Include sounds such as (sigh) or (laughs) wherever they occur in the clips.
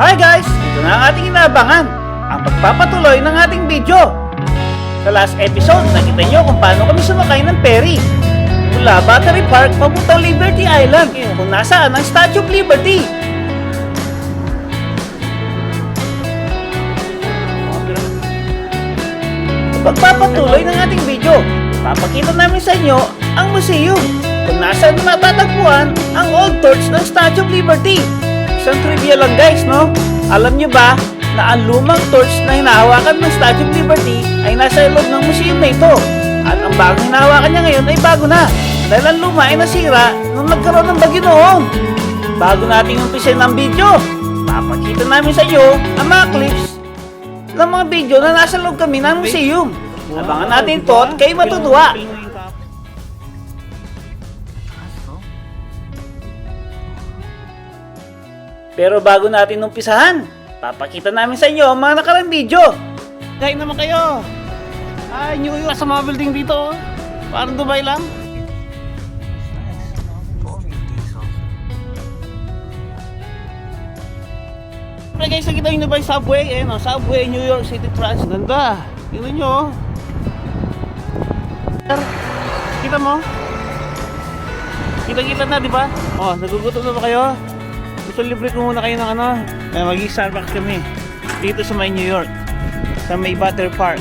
Hi guys! Ito na ang ating inaabangan, ang pagpapatuloy ng ating video. Sa last episode, nakita nyo kung paano kami sumakay ng ferry. Mula Battery Park papuntang Liberty Island, kung nasaan ang Statue of Liberty. Pagpapatuloy ng ating video, papakita namin sa inyo ang museum kung nasaan matatagpuan ang old torch ng Statue of Liberty. Isang trivia lang guys, no? Alam nyo ba na ang lumang torch na hinahawakan ng Statue of Liberty ay nasa loob ng museum na ito? At ang bagong hinahawakan niya ngayon ay bago na dahil ang luma ay nasira nung nagkaroon ng bagyo noon. Bago natin umpisin ang video, papakita namin sa inyo ang mga clips ng mga video na nasa loob kami ng museum. Abangan natin to at kayo matutuwa. Pero bago natin umpisahan, papakita namin sa inyo ang mga nakarang video. Kain naman kayo. Ay, New York sa mga building dito. oh. Parang Dubai lang. Pre guys, nakita nyo na ba subway? Eh, no? Subway, New York City Trans. Ganda. Tingnan nyo. oh. Kita mo? Kita-kita na, di ba? Oh, nagugutom na ba kayo? Gusto libre ko muna kayo ng ano? Eh, mag-Starbucks kami. Dito sa may New York. Sa may Butter Park.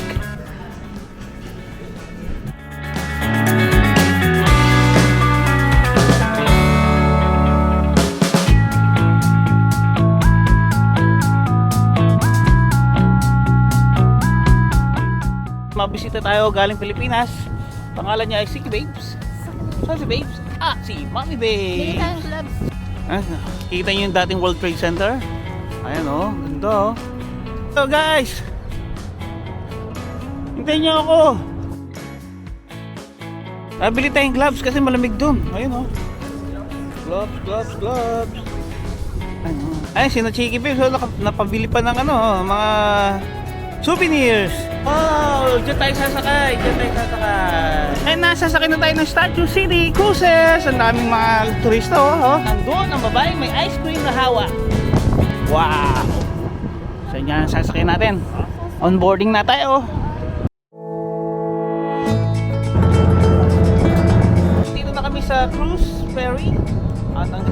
Mabisita tayo galing Pilipinas. Pangalan niya ay Siki Babes. So si Babes? Ah, si Mommy Babes. Ah, kita niyo yung dating World Trade Center? Ayan oh, ganda oh. So guys, hintayin niyo ako. Nabili tayong gloves kasi malamig dun. Ayun oh. Gloves, gloves, gloves. Ano? Ay, sino Chiki Babes, oh, naka- napabili pa ng ano, oh, mga souvenirs. Oh, dyan tayo sasakay, dyan tayo sasakay. Ay, nasasakay na tayo ng Statue City Cruises. Ang daming mga turista, oh. oh. Nandun ang babae may ice cream na hawak. Wow! So, yan ang sasakay natin. Onboarding na tayo. Dito na kami sa cruise ferry. At ang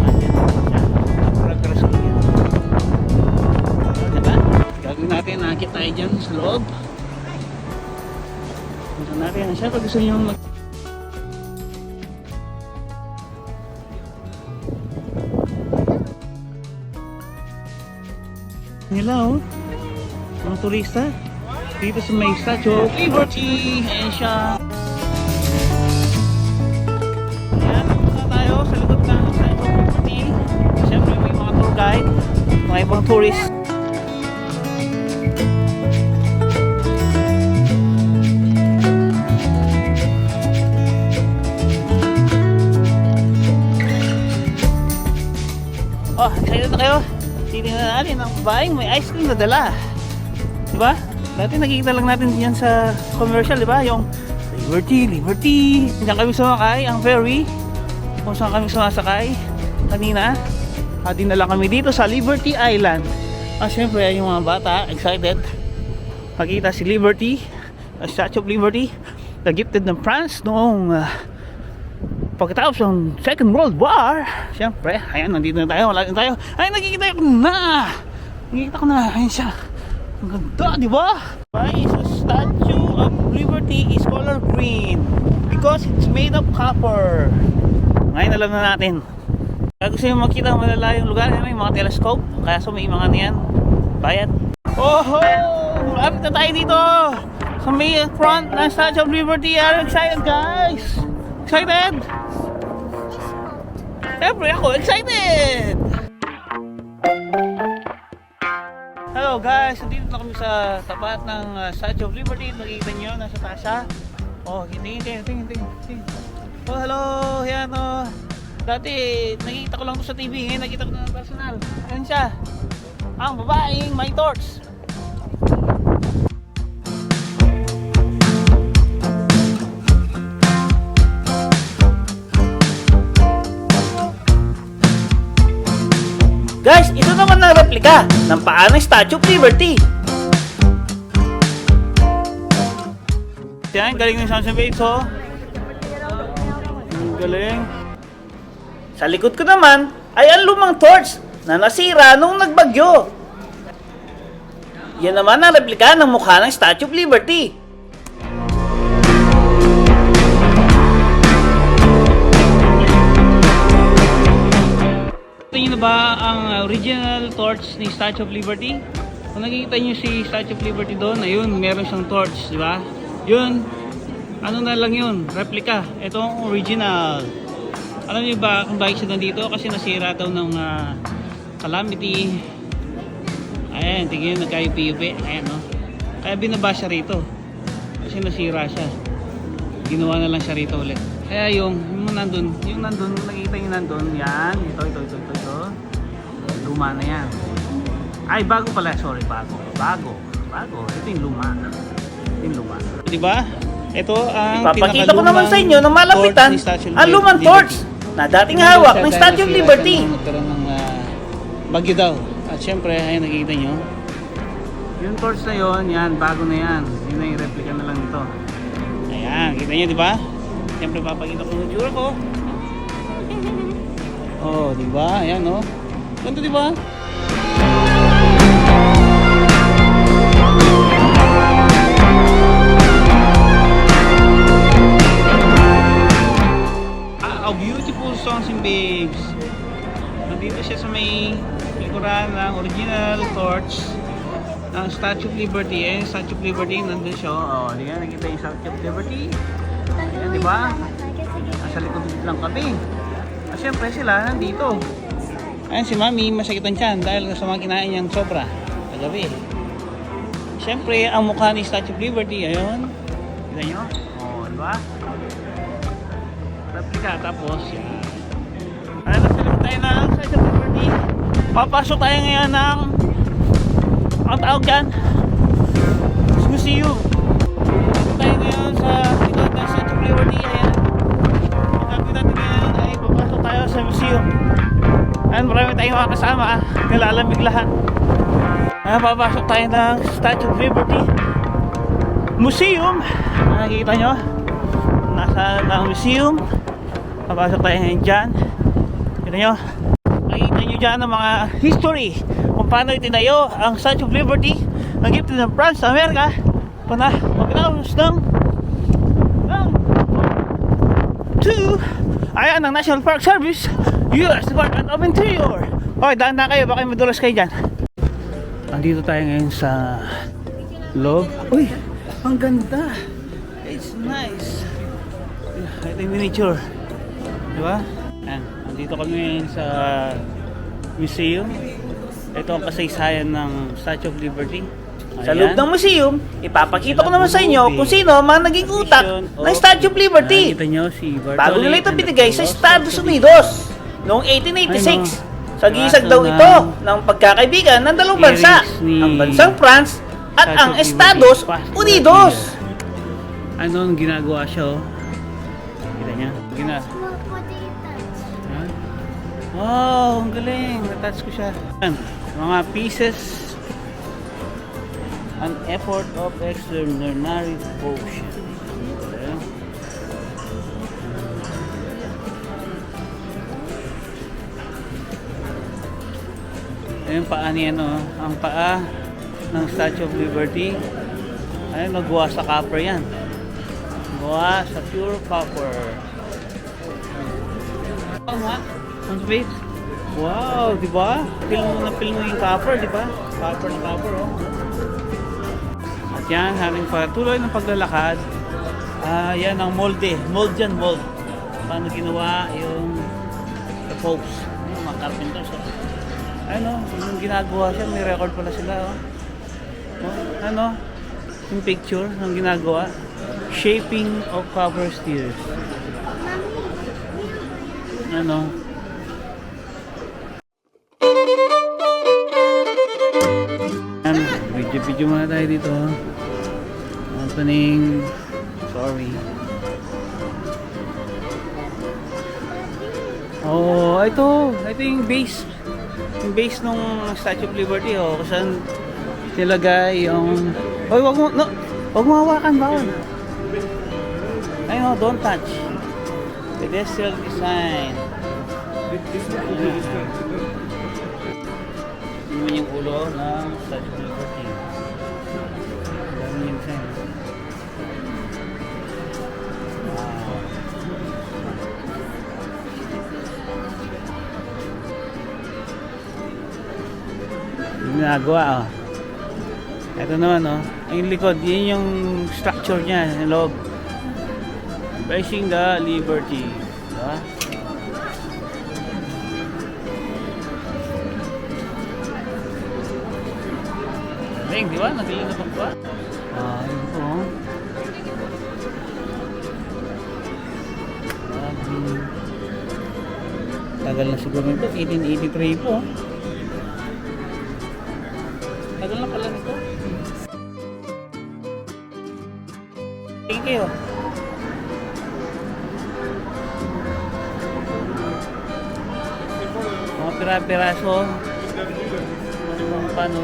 Andyan na siya. Napaka-crush ko yan. Gagawin natin, nakakit tayo dyan sa loob. Punta natin. Siyempre gusto nyo mag... Nila. Mga turista. Dito sa may Statue of Liberty. Ayan siya. Mga ibang tourist. Oh, excited na kayo? Titingnan natin ang babaeng may ice cream na dala. Diba? Dati nakikita lang natin yan sa commercial, di ba? Yung Liberty, Liberty. Diyan kami sumakay, ang ferry. kung saan kami sumasakay kanina. Ah, dinala kami dito sa Liberty Island. Ah, syempre, yung mga bata, excited. Makita si Liberty, a Statue of Liberty, na gifted ng France noong ah, pagkatapos ng Second World War. Syempre, ayan, nandito na tayo, wala tayo. Ay, nakikita ko na! Nakikita ko na, ayan siya. Ang ganda, di ba? Is the Statue of Liberty is color green? Because it's made of copper. Ngayon alam na natin. Kaya gusto nyo makita ang malalayong lugar, may mga telescope. Kaya so may mga niyan. Bayad. Oho! Malapit na tayo dito! Sa may front ng Statue of Liberty. Are excited guys? Excited? Siyempre ako, excited! Hello guys, nandito na kami sa tapat ng uh, Statue of Liberty. Nakikita nyo, nasa taas siya. Oh, tingin, tingin, tingin, tingin. Oh, hello, yan oh. Dati, nakikita ko lang to sa TV, ngayon nakita ko na personal. Ayan siya. Ang babaeng may torch. Guys, ito naman ang replika ng paa ng Statue of Liberty. Yan, galing ng Sunshine Babes, oh. Ang galing. Sa likod ko naman ay ang lumang torch na nasira nung nagbagyo. Yan naman ang replika ng mukha ng Statue of Liberty. Ito na ba ang original torch ni Statue of Liberty? Kung nakikita nyo si Statue of Liberty doon, ayun, meron siyang torch, di ba? Yun, ano na lang yun, replica. Ito ang original. Alam niyo ba kung bakit siya nandito? Kasi nasira daw ng ah, calamity. Ayan, tingin nyo, nagka-UP-UP. Ayan, no? Kaya binaba siya rito. Kasi nasira siya. Ginawa na lang siya rito ulit. Kaya yung, yung nandun, yung nandun, nakikita nyo nandun, yan, ito, ito, ito, ito, ito. Luma na yan. Ay, bago pala, sorry, bago. Bago, bago. Ito yung luma. Ito yung luma. Di ba? Ito ang Ipapakita ko naman sa inyo na malapitan ang lumang torch na dating hawak ng Statue of Liberty. Nagkaroon ng ah, bagyo daw. At syempre, ayun nakikita nyo. Yung torch na yon, yan, bago na yan. Yun na yung replica na lang nito. Ayan, kita nyo, di ba? Siyempre, papakita ko yung tsura ko. (laughs) Oh, di ba? Ayan, oh. Ganda, di ba? And babes. Nandito siya sa may likuran ng original torch ng Statue of Liberty. Eh, Statue of Liberty, nandun siya. Oh, di ka nakita yung Statue of Liberty. Ayan, di ba? Nasa likod lang kami. Ah, syempre sila nandito. Ayan si Mami, masakit ang tiyan dahil sa mga kinain niyang sobra kagabi. Syempre, ang mukha ni Statue of Liberty, ayun. Kita nyo? Oh, di ba? replica tapos yan. Tayo ng Statue of. Papasok tayo ngayon ng ang tawag dyan museum. Dito tayo ngayon sa likod ng of Liberty. Ayan. Sabi natin ngayon ay papasok tayo sa museum. Ayan, marami tayong mga kasama. ah. Nilalamig lahat. Ayan, papasok tayo ng Statue of Liberty Museum. Nakikita nyo? Nasa ng museum. Papasok tayo ngayon dyan. Kita nyo? Nakikita nyo dyan ang mga history kung paano itinayo ang Statue of Liberty na gift ng France sa Amerika. Pana pagkatapos ng ng to ayan ang National Park Service US Department of Interior. Okay dahan na kayo baka madulas kayo dyan. Andito tayo ngayon sa loob. Uy ang ganda. It's nice. Ito yung miniature. Di ba? Ayan andito kami ngayon sa museum ito ang kasaysayan ng Statue of Liberty Sa loob ng museum, ipapakita ko naman sa inyo kung sino ang mga naging utak ng Statue of Liberty. Nakita nyo si Bartolome Bago nila ito binigay sa. Estados Unidos noong 1886. Sa gisag daw ito ng pagkakaibigan ng dalawang bansa, ang bansang France at ang Estados Unidos. Ano ang ginagawa siya oh? Kita niya? Gina Wow, ang galing. Natouch ko siya. Mga pieces. An effort of extraordinary devotion. Okay. Ayun paa niya no, ang paa ng Statue of Liberty. Ayun, nagawa sa copper yan. Gawa sa pure copper. Oo nga, ang space. Wow, di ba? Film mo na film mo yung copper, di ba? Copper na copper, oh. At yan, having patuloy ng paglalakad. Ah, yan ang molde. Mold yan, mold. Paano ginawa yung the popes. Yung mga carpenters, oh. Ano, yung ginagawa siya, may record pala sila, oh. oh ano, yung picture ng ginagawa. Shaping of copper stairs. Ano, video-video muna tayo dito. Opening. Sorry. Oh, ito. Ito yung base. Yung base nung Statue of Liberty, oh. Kung saan nilagay yung... Hoy, wag mo, no. Wag mo hawakan, bawal. Ayun, oh, don't touch. Pedestrian design. Yun yung ulo ng Statue of Liberty. Ginagawa, oh. Ito naman, oh. Yung likod, yun yung structure niya, yung loob. Facing the Liberty. Diba? Beng, di ba? Nagili na ba? Ah, yun po. oh. Tagal na siguro nito. 1883 po. Tagal na pala nito. Thank you. Mga pira-piraso. Kung paano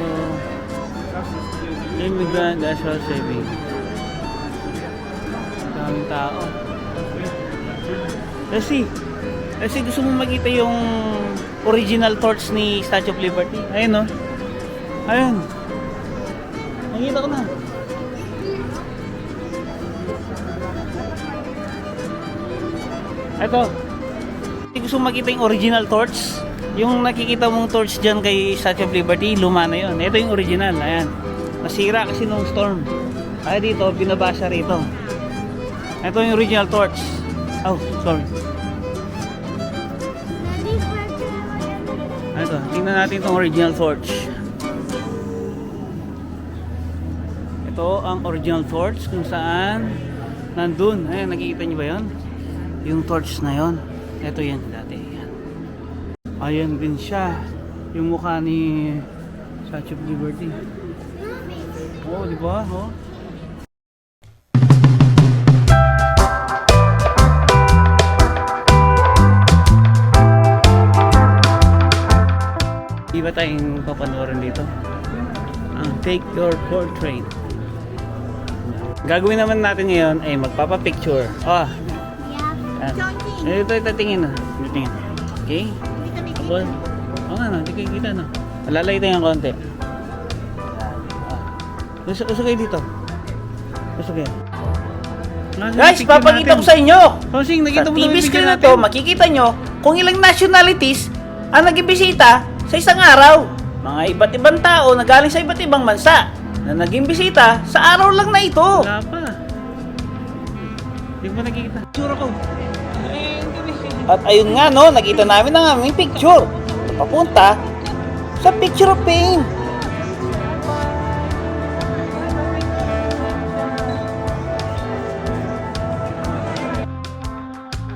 Immigrant National Saving. Ang daming tao. Kasi, kasi gusto mong makita yung original torch ni Statue of Liberty. Ayun no. Ayun. Nakita ko na. Ito. Gusto makita yung original torch. Yung nakikita mong torch dyan kay Statue of Liberty, luma na yun. Ito yung original. Ayan. Nasira kasi nung storm. Kaya dito, binabasa rito. Ito yung original torch. Oh, sorry. Ito, tingnan natin itong original torch. Ito ang original torch kung saan nandun. Ayan, nakikita niyo ba yun? Yung torch na yon. Ito yan dati. Yan. Ayan din siya. Yung mukha ni Statue of Liberty. Oo, di ba? Oh. Di ba tayong papanoorin dito? Ang Take Your Portrait. Gagawin naman natin ngayon ay magpapapicture. Oh, yan. Ito, ito, tingin na. Ito, tingin. Okay? Tapos, oo nga no, hindi kayo kita no. Malalay tayo ng konti. Yan. Ah. Usok, usok kayo dito. Usok kayo. Guys, papakita natin? ko sa inyo. Tosing, Sa nakita mo na TV screen na to, makikita nyo kung ilang nationalities ang naging-bisita sa isang araw. Mga iba't ibang tao na galing sa iba't ibang bansa na naging bisita sa araw lang na ito. Wala pa. Hindi mo nakikita. Tsura ko. At ayun nga no, nakita namin ang aming picture. Papunta sa picture of fame.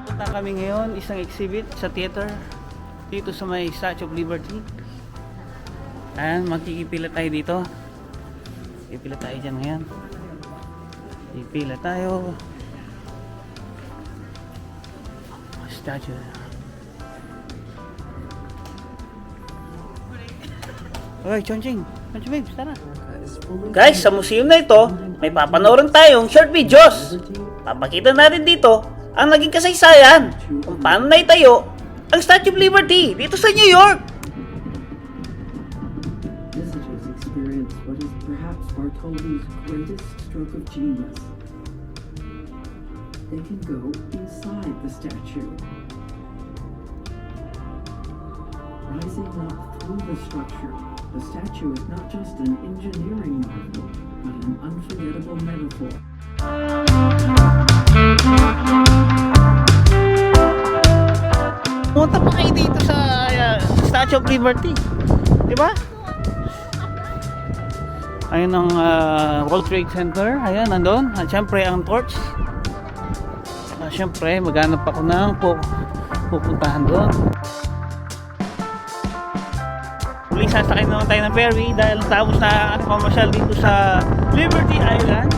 Punta kami ngayon, isang exhibit sa theater dito sa may Statue of Liberty. Ayan, magkikipila tayo dito. Pipila tayo dyan ngayon. Pipila tayo. Statue. Oy, Chonching. Chonching, babe. Guys, sa museum na ito, may papanoorin tayong short videos. Papakita natin dito ang naging kasaysayan kung paano naitayo ang Statue of Liberty dito sa New York. Perhaps greatest stroke of genius. They can go inside the statue. Rising up through the structure, the statue is not just an engineering marvel, but an unforgettable metaphor. Pumunta pa kayo dito sa uh, Statue of Liberty. Di ba? Ayun ang uh, World Trade Center. Ayan, nandun. At syempre, ang torch. Uh, syempre, maghanap ako ng pu pupuntahan doon. Muli, sasakay naman tayo ng ferry dahil natapos na ang pamasyal dito sa Liberty Island.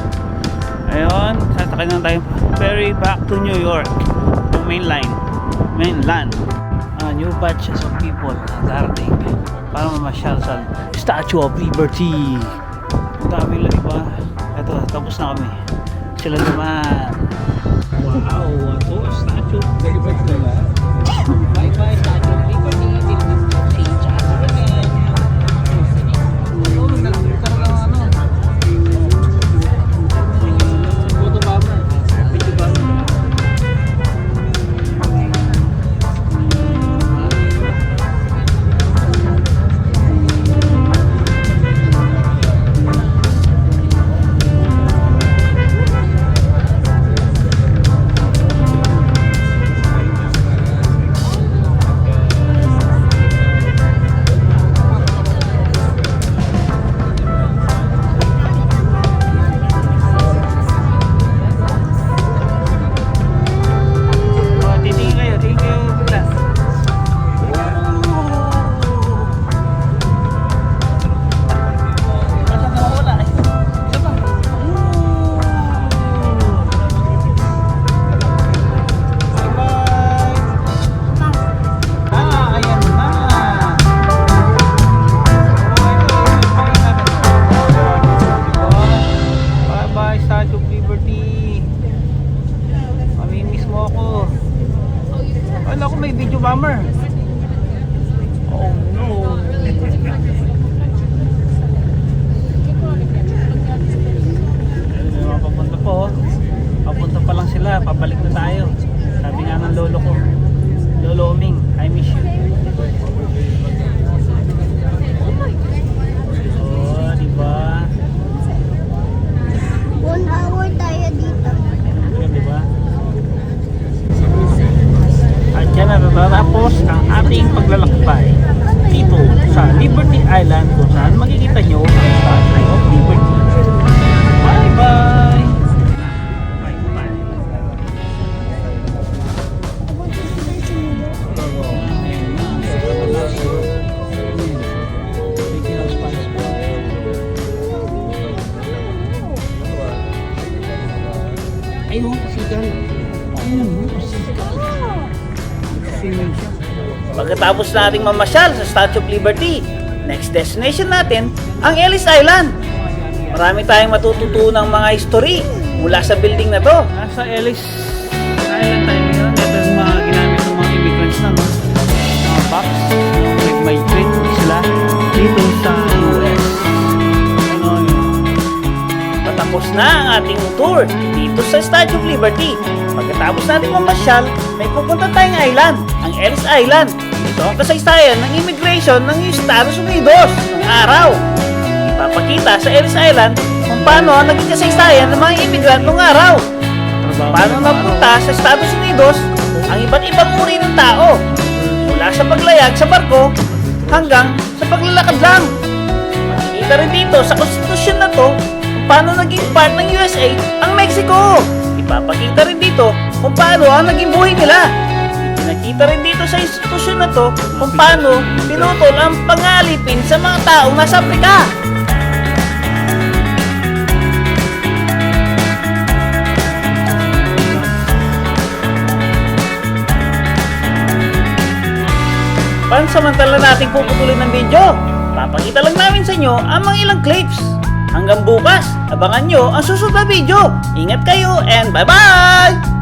Ayun, sasakay naman tayo ferry back to New York. Yung main line. Mainland. Uh, new batches of people na darating para mamasyal sa Statue of Liberty. Ang dami lang iba. Ito, tapos na kami. Sila naman. Wow! Ito, Statue of Liberty. Ating paglalakbay dito sa Liberty Island kung saan makikita nyo ang Statue of Liberty. Pagkatapos nating mamasyal sa Statue of Liberty, next destination natin ang Ellis Island. Marami tayong matututunang mga history mula sa building na to. Nasa Ellis Island tayo ngayon. Ito yung mga ginamit ng mga immigrants na, no? Mga box. Nag-migrate sila dito sa US. Ano? Patapos na ang ating tour dito sa Statue of Liberty. Pagkatapos natin mamasyal, may pupunta tayong island, ang Ellis Island. Ito ang kasaysayan ng immigration ng Estados Unidos ng araw. Ipapakita sa Ellis Island kung paano ang naging kasaysayan ng mga immigrant noong araw. Paano napunta sa Estados Unidos ang iba't ibang uri ng tao mula sa paglayag sa barko hanggang sa paglalakad lang. Makikita rin dito sa konstitusyon na to kung paano naging part ng USA ang Mexico. Ipapakita rin dito kung paano ang naging buhay nila. Ipinakita rin dito sa institusyon na to kung paano pinutol ang pangalipin sa mga taong nasa Afrika. Pansamantala nating puputulin ng video Papakita lang namin sa inyo ang mga ilang clips. Hanggang bukas, abangan nyo ang susunod na video. Ingat kayo and bye-bye!